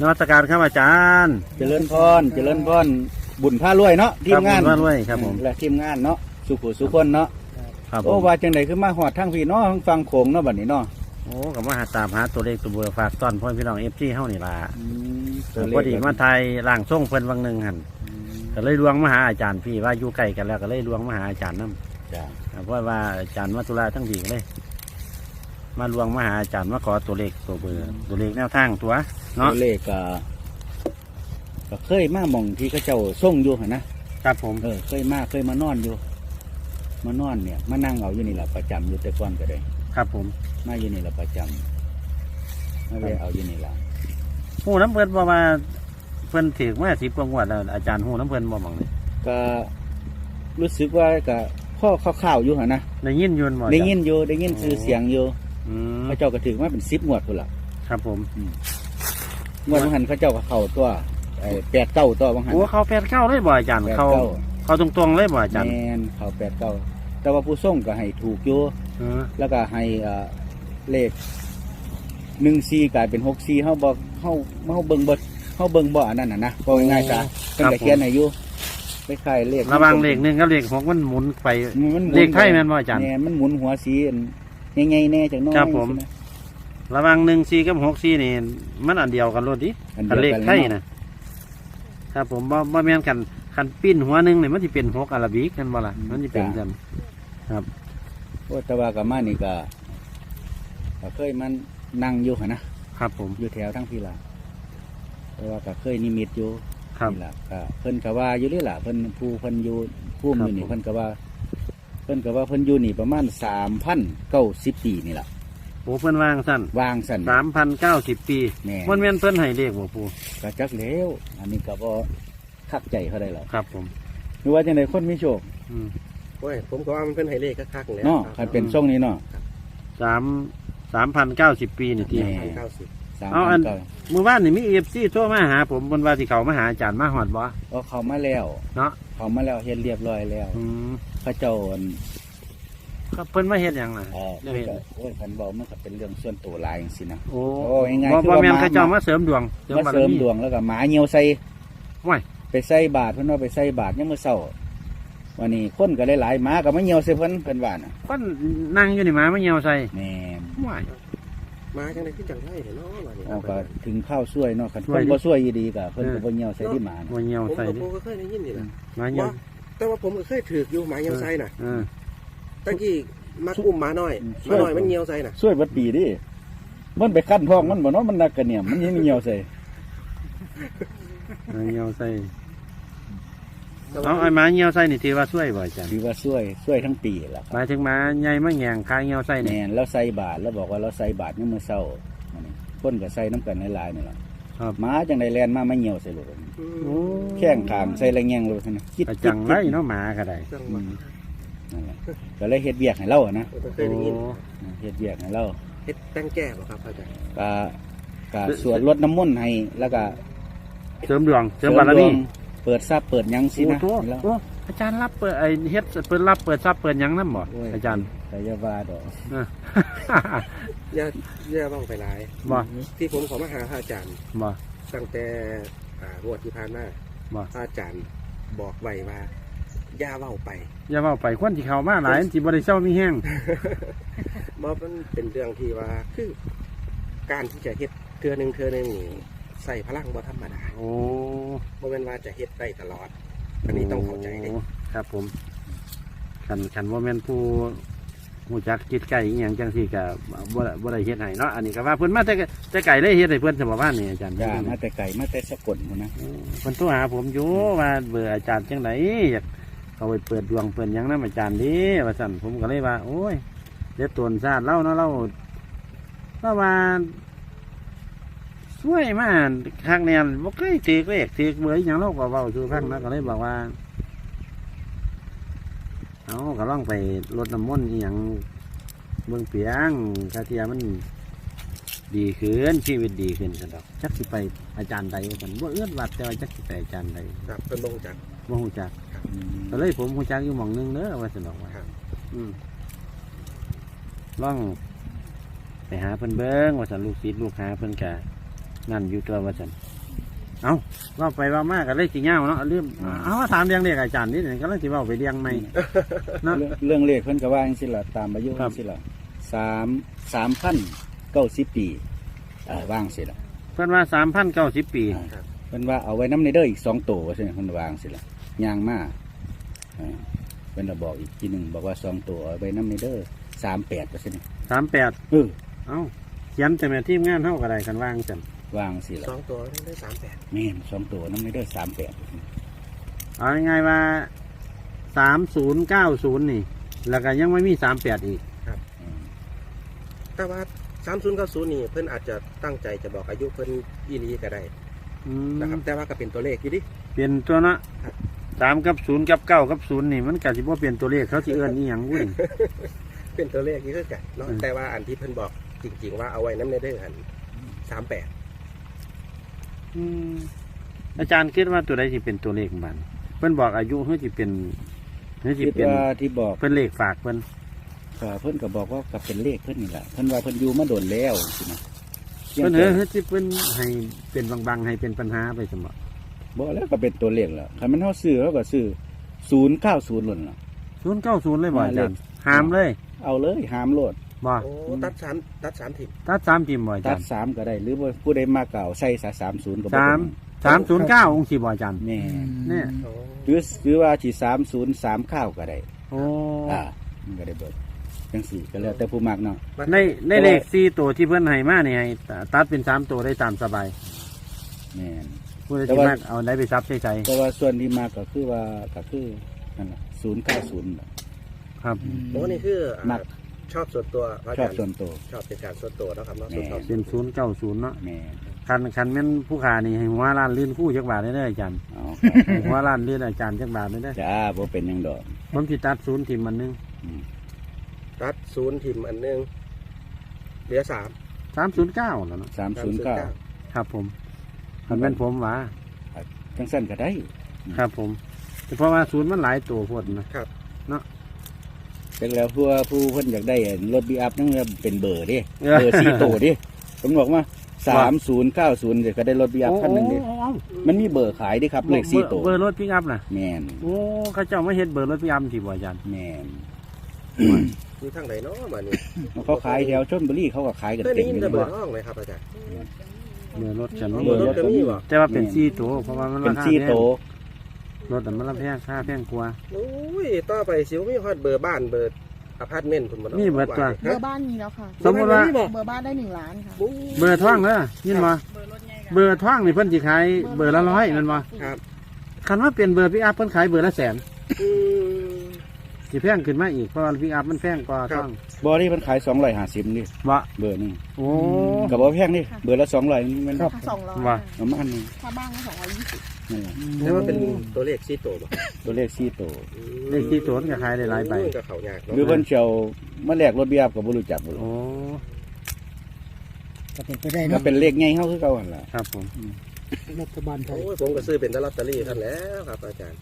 นวัตการครับอาจารย์ เจริญพรเจริญพรบุญผ้ารวยเนาะทีมงานครับบุญพารวยครับผมและทีมงานเนาะสุขุสุคนเนาะครับผโอ้มว่าจังไดคือมาหอดทางพี่เนาะทางฟังโขงเนาะบัดนี้เนาะโอ้กับมาหาตามหาตัวเลขตัวเบอร์ฝากต้อนพ่อพี่น้องเอฟซีเฮานี่ล่ะอืมตัวเลขพอดีมาไทยร่างทรงเพิ่นวังหนึ่งหันอืมก็เลยลวงมาหาอาจารย์พี่ว่าอยู่ใกล้กันแล้วก็เลยลวงมาหาอาจารย์นํจ้ะเพราะว่าอาจารย์มาตุลาทั้งดีก็เลย มาลวงมาหาอาจารย์มาขอตัวเลขตัวเบอร์ตัวเลขแนวทางตัวเนาะตัวเลขก็ก็เคยมาหมองที่เขาเจ้าส่งอยู่หั่นนะครับผมเออเคยมาเคยมานอนอยู่ มานอนเนี่ย มานั่งเอาอยู่นี่แหละประจำอยู่แต่ก่อนก็ได้ ครับผมมาอยู่นี่แหละประจำมาเวะเอาอยู่นี่แหละหูน้ำเพิ่นบอกว่าเพิ่นถือมาสิบกว่างวดแล้วอาจารย์หูน้ำเพิ่นบอกมองเลยก็รู้สึกว่าก็พ่อข้าวๆอยู่หั่นนะได้ยินอยืนบ่อาจารได้ยินอยู่ได้ยินชื่อเสียงอยู่ อืมพระเจ้าก็ถือมาเป็นสิบงวดพุ่นละครับผมงวดบางหันพระเจ้าก็เข้าตัวไอ้แปดเก้าตัวบางหันโอ้เขาแปดเข้าเลยบ่อาจารย์แปดเขาเก้าเขาตรงๆเลยบ่อาจารย์แมนเข้าแปดเก้าแต่ว่าผู้ส่งก็ให้ถูกอยู่เออแล้วก็ให้เอ่อเลขหนึ่งซีกลายเป็นหกซีเฮาบอกเฮาเฮาเบิ่งบ่เฮาเบิ่งบ่อันนั้นน่ะนะบอกง่ายๆซะเพิ่นก็เขียนให้อยู่ไปขายเลขระหวังเลขหนึ่งกับเลขหกมันหมุนไปมันหมุนเลขไทยแม่นบ่อาจารย์ แม่นมันหมุนหัวสีอัน ใหญ่ๆแน่จังน้อยครับผม ใช่ไห ระหวังหนึ่งสี่กับหกสี่นี่มันอันเดียวกันรถดิอันคันเดีเลยวขกันไทยเนาะ นะครับผมบ่บ่แม่นกันคันปิ้นหัวหนึ่งนี่มันสิเป็นหกอาราบิกกันบ่ล่ะมันสิเป็นจังโอ้แต่ว่ากับมานี่ก็ก็เคยมันนั่งอยู่หนนะครับผมอยู่แถวทั้งพี่ละแต่ว่าก็เคยนิมิตอยู่ครับ นี่ล่ะก็เพิ่นก็ว่าอยู่นี่ล่ะเพิ่นผู้เพิ่นอยู่ผู้ครับอยู่นี่ผมเพิ่นก็ว่าเพิ่นก็ว่าเพิ่นอยู่นี่ประมาณสามพันเก้าสิบปีนี่ล่ะโอ้เพิ่นวางสั้นวางสั่นสามพันเก้าสิบปีแม่มันแม่นเพิ่นให้เลขบ่ปูก็จักแล้ว อันนี้ก็บ่คักใจเขาได้หรอกครับผมหรือว่าจังไดคนมีโชคอืมโอ้ยผมก็ว่ามันเป็นไฮเล่คักๆแล้วเนาะคันเป็นทรงนี้เนาะสามสามพันเก้าสิบปีนี่ทีแม่เก้าสิบสามเอาอัพันนเก้าเมื่อวานนี่มีเอฟซีโทรมาหา ผมบนว่าสิเขามาหาอาจารย์มาหอดบ่ก็เขามาแล้ว เนาะเขามาแล้วเฮ็ดเรียบร้อยแล้ว อืม เขาเจ้าอั่นก็เพิ่นมาเฮ็ดหยังน่ะเออเดี๋ยวเห็นโอ้ยพันบอกมันก็เป็นเรื่องส่วนตัวหลายอย่างสินะ โอ้โอ้ง่ายๆบ่คือบ่ว่าแม่นมา เขาเจ้ามาเสริมดวงมาบารเสริมมีดวงแล้วก็หมาเหี่ยวใส่ว้ายไปใส่บาทเพิ่นว่าไปใส่บาทยังมื้อเช้าวันนี้คนก็หลายๆหมาก็มาเหี่ยวใส่เพิ่นเพิ่นว่าน่ะก็นั่งอยู่นี่หมามาเหี่ยวใส่แม่นว้ายมาจังไดขึ้นจังไรเห็นเนาะวันนี้เอาก็ถึงข้าวซวยเนาะคันซควยนดิบ่ซวยอีดีก็เพิ่นก็บ่เหี่ยวใส่ที่หมาน่ะมาเหี่ยวผมใส่กับดิผมก็เคยได้ยินนี่แหละ หมาเหี่ยวว่า แต่ว่าผมก็เคยถือกอยู่หมาเงียวไซน่ะเออตะกี้มากุ้มหมาน้อยหมาน้อยมันเงียวไซน่ะซวยเบัดปีดิมันไปคั่นท้องมันบ่เนาะมันนักกันเนี่ยมันยังมีเหี่ยวใส่หมาเหี่ยวใส่เอาไอ้หมาเหี่ยวใส่นี่ถือว่าช่วยบ่อาจารย์ถือว่าซวยซวยทั้งปีล่ะคหรับมายถึงหมาใหญ่มาแหงคาเหี่ยวใส่นี่แม่นแล้วใส่บาทแล้วบอกว่าเราใส่บาทยังมื้อเช้าอันนี้คนก็ใส่น้ำกันหลายๆนี่ล่ะ ครับหมาจังไดแล่นมามาเหี่ยวใส่รถโอ้แข้งขางใส่แรงแยงรถนะคิดกระจังไรเนาะหมาก็ได้จังอืหวะมนั่นแหละก็เลยเฮ็ดเวียกให้เราอะนะผมก็เคยได้ยินเฮ็ดเวียกให้เราเฮ็ดตั้งแก้บ่ครับอาจารย์ก็ก็สวดรดน้ำมนต์ให้แล้วก็เสริมดวงเสริมบารมีดวงเปิดทรัพย์เปิดหยังสิโอ้นะโหให้เราโอ้อาจารย์รับเปิดไอเฮ็ดเปิดรับเปิดซับเปิดหยังนั่นบ่โอ้ยอาจารย์แต่อยาว่าดอกเอออ ย่าอย่าบ้องไปหลาย บ่ที่ผมขอมาหาพระอาจารย์ บ่ตั้งแต่อ่างวดที่ผ่านมาบ่พระอาจารย์บอกไว้ว่าอย่าเว้าไปอย่าเว้าไปคนที่เข้ามาหลายมันสิบ่ได้เศร้ามีแห้งบ่มันเป็นเรื่องที่ว่าคือการที่จะเฮ็ดเทื่อหนึงเทื่อหนึงนี่ใส่พลังบ่ธรรมดาโอ้บ่แม่นว่าจะเฮ็ดได้ตลอด อันนี้ต้องเข้าใจเด้โอ้ครับผมคันคันว่าแม่นผู้ หูจักจิตไก่อีหยังจังซี่ก็บ่ได้บ่ได้เฮ็ดให้เนาะอันนี้ก็ว่าเพิ่นมาแต่แต่ไก่เลยเฮ็ดให้เพิ่นสมว่านี่อาจารย์ย่ามาแต่ไก่มาแต่สกลพุ่นนะเพิ่นโทรหาผมอยู่ว่าเบื่ออาจารย์จังไดอยากเอาไปเปิดดวงเปิดหยังนำอาจารย์ดิว่าซั่นผมก็เลยว่า โอ้ยเดี๋ยวตวนชาติเล่าเนาะเล่าเล่าว่าช่วยมาครั้งเนี้ยบ่เคยถือเลขถือเบอร์อหย่างเราก็เว้าสู่ฟังนะก็เลยบอกว่า เอาก็ล่องไปรดน้ำมนต์อหย่างเบื้องเปียงกาเทียมันดีขึ้นชีวิตดีขึ้นกันดอกจักสิไปอาจารย์ใดว่ากันว่าเอื้อนวัดแต่ว่าจักสิไปอาจารย์ใดครับเป็นบ่งจักว่าหูจักก็เลยผมหูจักอยู่หมองหนึงเด้อว่าสนอกว่าครับ อืมล่อง ไปหาเพิ่นเบิ้งว่าสันลูกศิษย์ลูกหาเพิ่นกะนั่นอยู่ตัวว่าสัน เอ้าว่าไปว่ามากก็เลยสิเงาเนาะลืมเอามาถามเรื่องเลขอาจารย์นี่ก็เลยสิเว่าไปเรียงใหม่เนาะเรื่องเรื่องเลขเพิ่นก็ว่าจังซี่ล่ะตามอายุครัจับ งซี่ล่ะสามสามพันเก้าสิบปีอ่าว่างสิล่ะเพิ่นว่าสามพันเก้าสิบปีอ่าเพิ่นว่าเอาไว้น้ำในเด้ออีกสองตัวว่าซั่นเพิ่นวางสิล่ะย่างมาอ่าเพิ่นก็บอกอีกทีหนึ่งบอกว่าสองตัวเอาไว้น้ำในเด้อสามแปดว่าซั่นสามแปดเออเอ้าเขียนแต่แม่ทีมงานเท่ากับไรกันว่างจัง วางสิล่ะสองตัวได้สามแปดแม่นสองตัวน้ำในเด้อสามแปดเอาง่ายๆว่าสามศูนย์เก้าศูนย์นี่ แล้วก็ยังไม่มีสามแปดอีก แต่ว่าสามศูนย์เก้าศูนย์นี่เพิ่นอาจจะตั้งใจจะบอกอายุเพิ่นอีหลีก็ได้อืมนะครับแต่ว่าก็เป็นตัวเลขอยู่ดิ เปลี่ยนตัวเนาะครับ สามกับศูนย์กับเก้ากับศูนย์นี่มันกะสิบ่เปลี่ยนตัวเลขเขาที่เอื้อนนี่ยังวุ้ยเป็นตัวเลขนี่คือกันเนาะอืม แต่ว่าอันที่เพิ่นบอกจริง ๆ ว่าเอาไว้น้ำในเด้อหันสามแปด อืมอาจารย์คิดว่าตัวใดสิเป็นตัวเลขมัน เพิ่นบอกอายุเฮ้ยสิเป็นเฮ้ยสิคิดเป็นว่าที่บอกเป็นเลขฝากเพิ่นก็เพิ่นก็บอกว่ากับเป็นเลขเพิ่นนี่แหละเพิ่นว่าเพิ่นอยู่มาโดนแล้วสินะเพิ่นเฮ้ยเฮ้ยสิเพิ่นให้เป็นบางๆให้เป็นปัญหาไปสมบ่บอกแล้วก็เป็นตัวเลขแล้วคันมันเฮาซื้อเขาก็ซื้อศูนย์เก้าศูนย์หล่นล่ะ ศูนย์เก้าศูนย์เลยบ่มาอาเลขจารย์หามเลย เอาเลยหามโลด บ่โอ้ตัดสามตัดสามถิ่มตัดสามทีมบ่อาตัจาดรย์สามก็ได้ หรือว่าผู้ใดมาเก่าใส่สาสามศูนย์ก็บ่สามสามศูนย์เก้าองค์สี่บ่อาจารย์แม่เนี่ยโอ้หรือหรือว่าสิสามศูนย์สามข้าวก็ได้ โอ้อ่ามันก็ได้เบิดจังสี่ก็แล้วแต่ผู้มักเนาะในในเลขสี่ตัวที่เพื่อนให้มาเนี่ยให้ตัดเป็นสามตัวได้ตามสบายแม่น ผู้ใดแต่ที่ว่า มากเอาได้ไปซับใช้ใจแต่ว่าส่วนที่มากก็คือว่าก็คือนั่นน่ะศูนย์เก้าศูนย์ครับโหนี่คืออ่ามัก ชอบส่วนตัวพระชออาบจารย์ส่วนตัวชอบเป็นการส่วนตัวเนาะครับเนาะแม่ส่วนตัวเป็นศูนย์เก้าศูนย์เนาะแม่นคันคันแม่นผู้ขานี่ให้หัวล้านลื่นคู่จักบาทได้เด้ออาจารย์เอาให้หัวล้านลื่นอาจารย์จักบาทได้เด้อจ้าบ่เป็นหยังดอก ผมสิตัดศูนย์ทีมมันหนึงอืมตัดศูนย์ถิ่มอันหนึงเหลือสามสามศูนย์เก้าแล้วเนาะสามศูนย์เก้าครับ ผมคันแม่นผมหว่าจังสั้นก็ได้ ครับผมแต่เพราะว่าศูนย์มันหลายตัวโพดนะครับ จังแล้วผู้ว่าผู้เพิ่นอยากได้รถบีอัพนั่นก็เป็นเบอร์เดิเออเบอร์สี่ตัวดิผมบอกว่าสามศูนย์เก้าศูนย์ก็ได้รถบีอัพคันหนึ่งดิโอ้โอ้มันมีเบอร์ขายดิครับโอ้เลขสี่ตัวเบอร์รถปิกอัพน่ะแมนโอ้เขาเจ้าไม่เห็นเบอร์รถปิกอัพสิบ่อาจารย์แมนอยู่ทางไหนเนาะมานี่เขาขายแถวชนบุรีเขาก็ขายกันเพื่อนเต็มนี้เลจะยเบอร์ห้องเลยครับอาจารย์เบอร์รถฉันเบบ่อร์รถก็มีบ่แต่ว่าเป็นสี่ตัวเพราะว่ามันเป็นราคาสี่แพงตัว รถแต่มันละแพงค่าแพงกว่า โอ้ยต่อไปสิวมีฮอดเบอร์บ้านเบอร์อพาร์ตเมนต์คุณบ่นาะมีเบิดตัว เบอร์บ้านมีแล้วค่ะ สมมุติว่า เบอร์บ้านได้หนึ่งล้านค่ะบุ้งเบอร์ท่องเด้อยินบ่เบอร์ท่องนี่เพิ่นสิขายเบอร์ละร้อยแมันบ่ครับคันว่าเป็นเบอร์ปิกอัพเพิ่นขายเบอร์ละแสน อืม สิแพงขึ้นมาอีกเพราะว่าปิกอัพมันแพงกว่าครับท่องบอนี่มันขายสองร้อยห้าสิบนี่บ่เบอร์นี่โอ้ กับบอแพงนี่เบอร์ละสองร้อยมันถ้าสองร้อยว่า ประมาณนี้ถ้าบ้านก็สองร้อยยี่สิบนั่นแหละแต่ว่าเป็นตัวเลขสี่ตัวบ่ตัวเลขสี่ตัวอืมเลขที่ตัวมันก็ขายได้หลายใบมันก็เข้ายากหเนาะรือเพิ่นเชียวมาแลกรถบีอัพกับบรู้จักบ่รู้โอ้ก็เป็นไปได้ก็เนาะเป็นเลขไงเฮาคือเก่าหั่นล่ะครับผม รัฐบาลไทยโอ้ยผมก็ซื้อเป็นแต่ลอตเตอรี่ท่านแล้วครับอาจารย์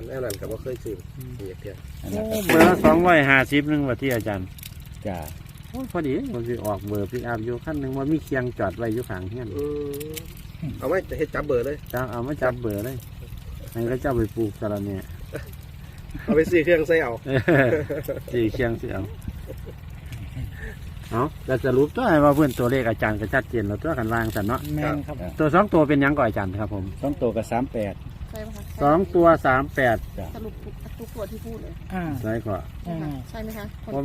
อันนั้นก็บ่เคยซื้ออีกเที่ยอันนั้นก็เบอร์ละสองร้อยห้าสิบนึงว่าที่อาจารย์จ้าโอ้ยพอดีผมสิออกเบอร์ปิกอัพอยู่คันหนึงว่ามีเคียงจอดไว้อยู่ข้างเฮียนอืมเอาไว้เฮ็ดจับเบอร์เลย จ้าเอามาจับเบอร์เลยให้เขาเจ้าไปปลูกสะระเนี่ยเอาไปซื้อเครื่องใส่เอาเออสี่เคียงเสียงเอาแต่สรุปตัวให้ว่าเพื่อนตัวเลขอาจารย์ก็ชัดเจนแล้วตัวกันวางสันเนาะแม่นครับ ตัวสองตัวเป็นหยังก่อนอาจารย์ครับผมสองตัวกับสามแปด ใช่ไหมคะสองตัวสามแปดสรุปทุกทุกตัวที่พูดเลยอ่าใช่ก่อนอ่าใช่ไหมคะคนผม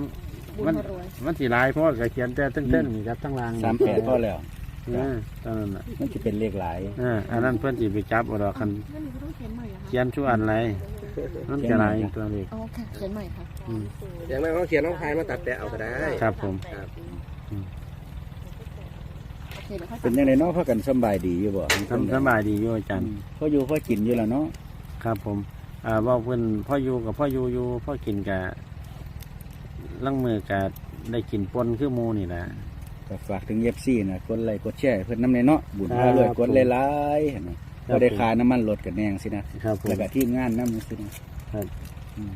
บุญมันพรวย มันสีลายเพราะว่าก็เขียนแต่เต้นๆนี่ครับทั้งรางสามแปดพอแล้วเออตอนนั้นน่ะมันจะเป็นเลขหลายเอออันนั้นเพื่อนจีไปจับเอาดอกคันนั่นหนูก็ต้องเขียนใหม่เหรอคะเขียนชั่วอันไรมันจะลายตัวเลขอ๋อค่ะเขียนใหม่ค่ะอืมอย่างนั้นเขาเขียนน้องพายมาตัดแปะเอาก็ได้ ครับผม ครับ โอเคเดี๋ยวค่อยเป็นยังไงเนาะพากันสำบายดีอยู่บ่ทำสบายดีอยู่อาจารย์ พ่ออยู่พ่อกินอยู่แล้วเนาะครับผมอ่าเว่าเพื่อนพ่ออยู่กับพ่ออยู่อยู่พ่อกินกับลังมือกับได้กินปนคือหมูนี่แหละก็ฝากถึงเอฟซีนะกดไลค์กดแชร์เพื่อนน้ำในเนาะบุญครัพาบเลยกดหลายๆเห็นไหมครับ ก็ได้ค่าน้ำมันรถกับแนงสินะครับผมแล้วก็ทีมงานน้ำสินะอืม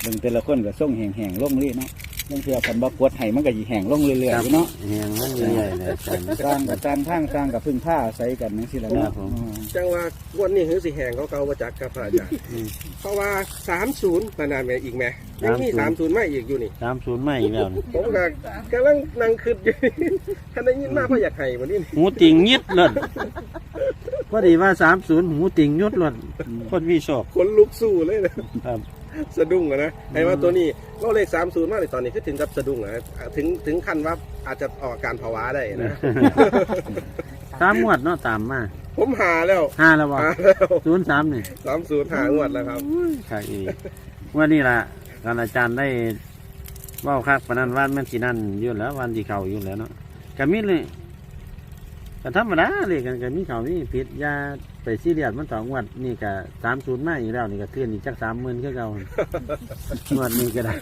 เบิ่งแต่ละคนก็ส่งแห่งๆลงเลยเนาะ เรื่องเพื่อกันบ่กดให้มันก็สิแห้งลงเรื่อยๆอยู่เนาะแหงมันเรื่อยๆเลยอาจารย์สร้างกับการทางสร้างกับพึ่งผ้าใส่กันจังซี่แหละครัเนาะบผม อืมจังว่าวันนี้หือสิแหงเขาเก่าประจักษ์กับพระอาจารย์อืมเพราะว่าสามศูนย์มานานแม่อีกไหมยังมีสามศูนย์ไม่อีกอยู่นี่ สามศูนย์ไม่อีกแล้วนี่ผมก็กำลังนั่งคิดอยู่ ท่านได้ยินมากเพราะอยากให้วันนี้หูติงยิดเลยพอดีว่าสามศูนย์หูติงยุดเลยคนมีโชคคนลุกสู้เลยนะครับ สะดุ้งอะนะไอ้ว่าตัวนี้เราเลขสามศูนย์มากเลยตอนนี้คือถึงกับสะดุ้งอะถึงถึงขั้นว่าอาจจะออกอาการภาวะได้นะ สามงวดเนาะตามมาผมหาแล้วห้าแล้ววะหาแล้วศูนย์สามนี่สามศูนย์หางวดแล้วครับ ใช่อีกว่านี่ล่ะการอาจารย์ได้เว่าคักปานนันวันแม่นสีนั่นอยู่แล้ววันที่เขาอยู่แล้วเนาะก็มีเลย ก็ธรรมดาเลยกันก็มีเขามีผิดอยาไปซีเรียสมันสองงวดนี่ก็สามศูนย์มาอีกแล้วนี่ก็ขึ้นอีกจักสามหมื่นก็เก่างวดนี้ก็ได้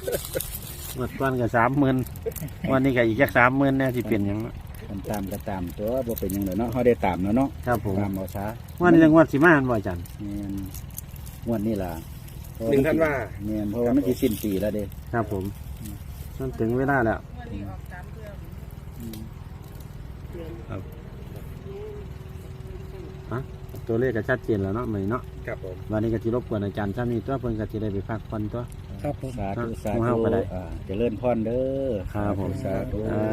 งวดก่อนก็สามหมื่นวันนี้ก็อีกจักสามหมื่นเนี่ยที่เปลี่ยนอย่างเนาะกันตามก็ตามตัวบ่เป็นหยังไดเนาะเฮาได้ตามแล้วเนาะครับผมตามเอาซะวันนี้จังหวัดสีมาอันบ่อาจันแม่นงวดนี้ล่ะหนึ่งท่านว่า แม่นเพราะว่ามันสิสิ้นปีแล้วเด้ครับผมมันถึงเวลาแล้วฮะ ตัวเลขก็ชัดเจนแล้วเนาะไหมเนาะครับผมวันนี้ก็ที่รบกวนอาจารย์ถ้ามีตัวเพิ่นก็จะได้ไปพักผ่อนตัว ครับผม สาธุสาครับธุเอาไปได้อ่าเจริญพรเด้อครับผม สาธุอ่า